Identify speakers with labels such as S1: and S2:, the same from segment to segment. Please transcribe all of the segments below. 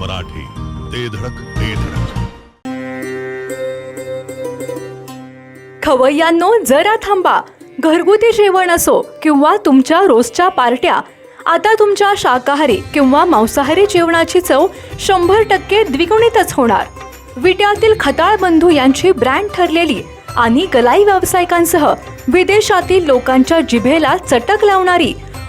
S1: मराठी ते धडक ते धडक.
S2: खवय्यांनो जरा थांबा. घरगुती जेवण असो किंवा तुमच्या रोजच्या पार्ट्या आता तुमच्या शाकाहारी किंवा मांसाहारी जेवणाची चव शंभर टक्के द्विगुणितच होणार. विट्यातील खताळ बंधू यांची ब्रँड ठरलेली आणि गलाई व्यावसायिकांसह विदेशातील लोकांच्या जिभेला चटक लावणारी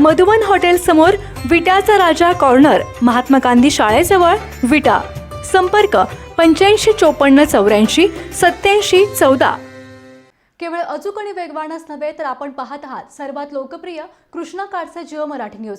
S2: मधुवन हॉटेल समोर विटाचा राजा कॉर्नर महात्मा गांधी शाळेजवळ विटा. संपर्क पंच्याऐंशी चोपन्न चौऱ्याऐंशी सत्याऐंशी चौदा. केवळ अचूक आणि वेगवानच नव्हे तर आपण पाहत आहात सर्वात लोकप्रिय Krishna Kadse Jio Marathi news.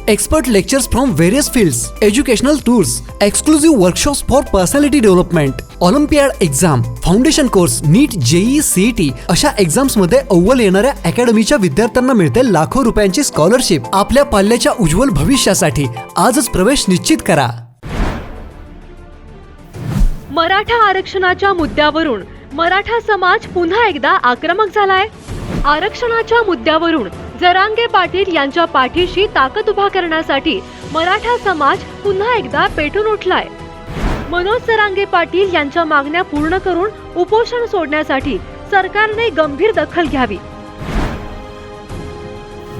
S3: Expert lectures from various fields educational tours exclusive workshop for personality development olympiad exam foundation course NEET JEE CET अशा एक्झाम्समध्ये अव्वल येणाऱ्या अकॅडमीच्या विद्यार्थ्यांना मिळते लाखो रुपयांची स्कॉलरशिप आपल्या पाल्याच्या उज्ज्वल भविष्यासाठी आजच प्रवेश निश्चित करा.
S2: मराठा आरक्षणाच्या मुद्द्यावरून मराठा समाज पुन्हा एकदा आक्रमक झालाय. आरक्षणाच्या मुद्द्यावरून जरांगे पाटील यांच्या पाठीशी ताकद उभा करण्यासाठी मराठा समाज पुन्हा एकदा पेटून उठलाय. मनोज जरांगे पाटील यांच्या मागण्या पूर्ण करून उपोषण सोडण्यासाठी सरकारने गंभीर दखल घ्यावी.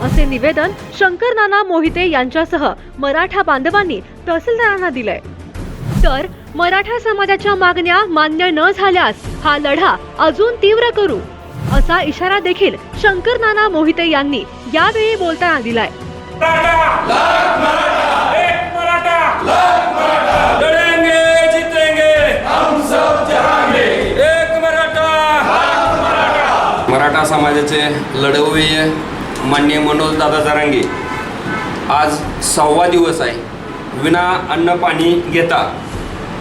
S2: असे निवेदन शंकर नाना मोहिते यांच्यासह मराठा बांधवांनी तहसीलदारांना दिलंय. तर मराठा समाजाच्या मागण्या मान्य न झाल्यास हा लढा अजून तीव्र करू. असा इशारा देखील शंकर नाना मोहिते यांनी यावेळी बोलताना दिलाय.
S4: एक मराठा! लड़ेंगे जीतेंगे! हम सब जहांगे! एक मराठा!
S5: मराठा! समाजाचे लढवय्य मान्य मनोज दादा जरांगे. आज सहावा दिवस आहे. विना अन्न पाणी घेता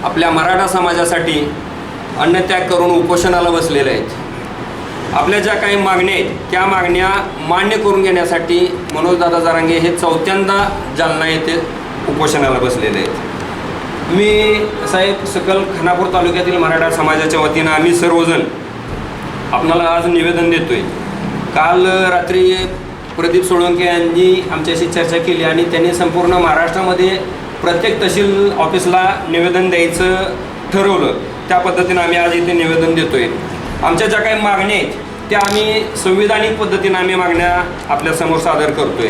S5: आपल्या मराठा समाजासाठी अन्नत्याग करून उपोषणाला बसलेले आहेत. आपल्या ज्या काही मागण्या आहेत त्या मागण्या मान्य करून घेण्यासाठी मनोजदादा जारांगे हे चौथ्यांदा जालना येथे उपोषणाला बसलेले आहेत. मी साहेब सकल खानापूर तालुक्यातील मराठा समाजाच्या वतीनं आम्ही सर्वजण आपणाला आज निवेदन देतोय. काल रात्री प्रदीप सोळंके यांनी आमच्याशी चर्चा केली आणि त्यांनी संपूर्ण महाराष्ट्रामध्ये प्रत्येक तहसील ऑफिसला निवेदन द्यायचं ठरवलं. त्या पद्धतीनं आम्ही आज इथे निवेदन देतोय. आमच्या ज्या काही मागण्या आहेत त्या आम्ही संविधानिक पद्धतीनं आम्ही मागण्या आपल्यासमोर सादर करतोय.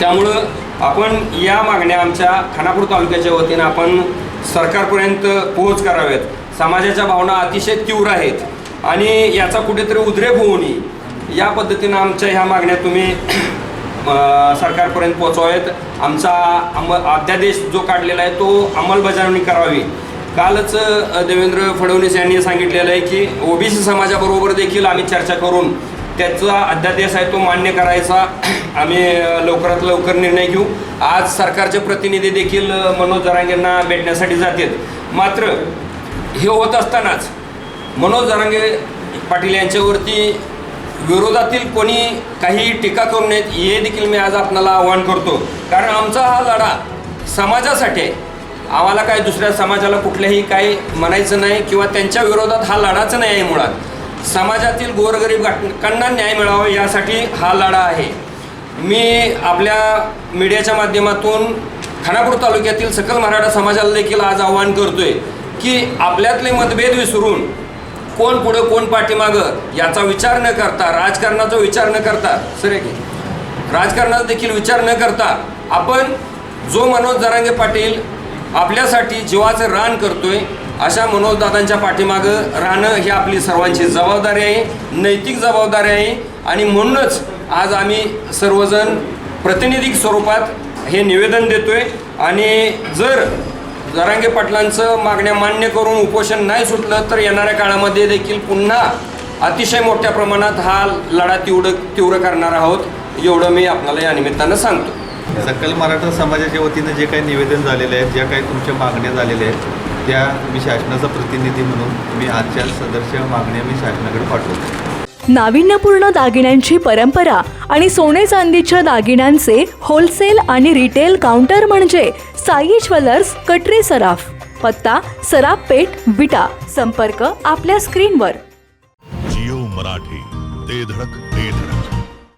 S5: त्यामुळं आपण या मागण्या आमच्या खानापूर तालुक्याच्या वतीनं आपण सरकारपर्यंत पोहोच कराव्यात. समाजाच्या भावना अतिशय तीव्र आहेत आणि याचा कुठेतरी उद्रेक होऊ नये. या पद्धतीनं आमच्या ह्या मागण्या तुम्ही सरकारपर्यंत पोहोचवाव्यात. आमचा अंम अध्यादेश जो काढलेला आहे तो अंमलबजावणी करावी. कालच देवेंद्र फडणवीस यांनी सांगितलेलं आहे की ओबीसी समाजाबरोबर देखील आम्ही चर्चा करून त्याचा अध्यादेश आहे तो मान्य करायचा. आम्ही लवकरात लवकर निर्णय घेऊ. आज सरकारचे प्रतिनिधी देखील मनोज जरांगेंना भेटण्यासाठी जातील मात्र हे होत असतानाच मनोज जरांगे पाटील यांच्यावरती विरोधातील कोणी काही टीका करू नयेत हे देखील मी आज आपणाला आवाहन करतो. कारण आमचा हा लढा समाजासाठी आहे आम्हाला काय दुसऱ्या समाजाला कुठल्याही काही म्हणायचं नाही किंवा त्यांच्या विरोधात हा लढाचा नाही आहे मुळात. समाजातील गोरगरीब घटकांना न्याय मिळावा यासाठी हा लढा आहे. मी आपल्या मीडियाच्या माध्यमातून खानापूर तालुक्यातील सकल मराठा समाजाला देखील आज आवाहन करतोय की आपल्यातले मतभेद विसरून कोण पुढं कोण पाठीमागं याचा विचार न करता राजकारणाचा विचार न करता सर की राजकारणाचा देखील विचार न करता आपण जो मनोज जरांगे पाटील आपल्यासाठी जीवाचं रान करतोय. अशा मनोजदादांच्या पाठीमागं राहणं ही आपली सर्वांची जबाबदारी आहे नैतिक जबाबदारी आहे. आणि म्हणूनच आज आम्ही सर्वजण प्रतिनिधिक स्वरूपात हे निवेदन देतोय. आणि जर जरांगे पाटलांचं मागण्या मान्य करून उपोषण नाही सुटलं तर येणाऱ्या काळामध्ये देखील पुन्हा अतिशय मोठ्या प्रमाणात हा लढा तीव्र तीव्र करणार आहोत. एवढं मी आपल्याला या निमित्तानं सांगतो.
S6: सकल मराठा समाजाच्या वतीनं जे काही निवेदन झालेले आहेत ज्या काही तुमच्या मागण्या झालेल्या आहेत त्या मी शासनाचा प्रतिनिधी म्हणून मी आजच्या सदरच्या मागण्या मी शासनाकडे पाठवतो.
S2: नाविन्यपूर्ण दागिन्यांची परंपरा आणि सोने चांदीच्या दागिन्यांचे होलसेल आणि रिटेल काउंटर म्हणजे साई ज्वेलर्स कटरे सराफ पत्ता सराफ पेठ विटा. संपर्क आपल्या स्क्रीनवर
S1: जिओ मराठी ते धडक ते धडक.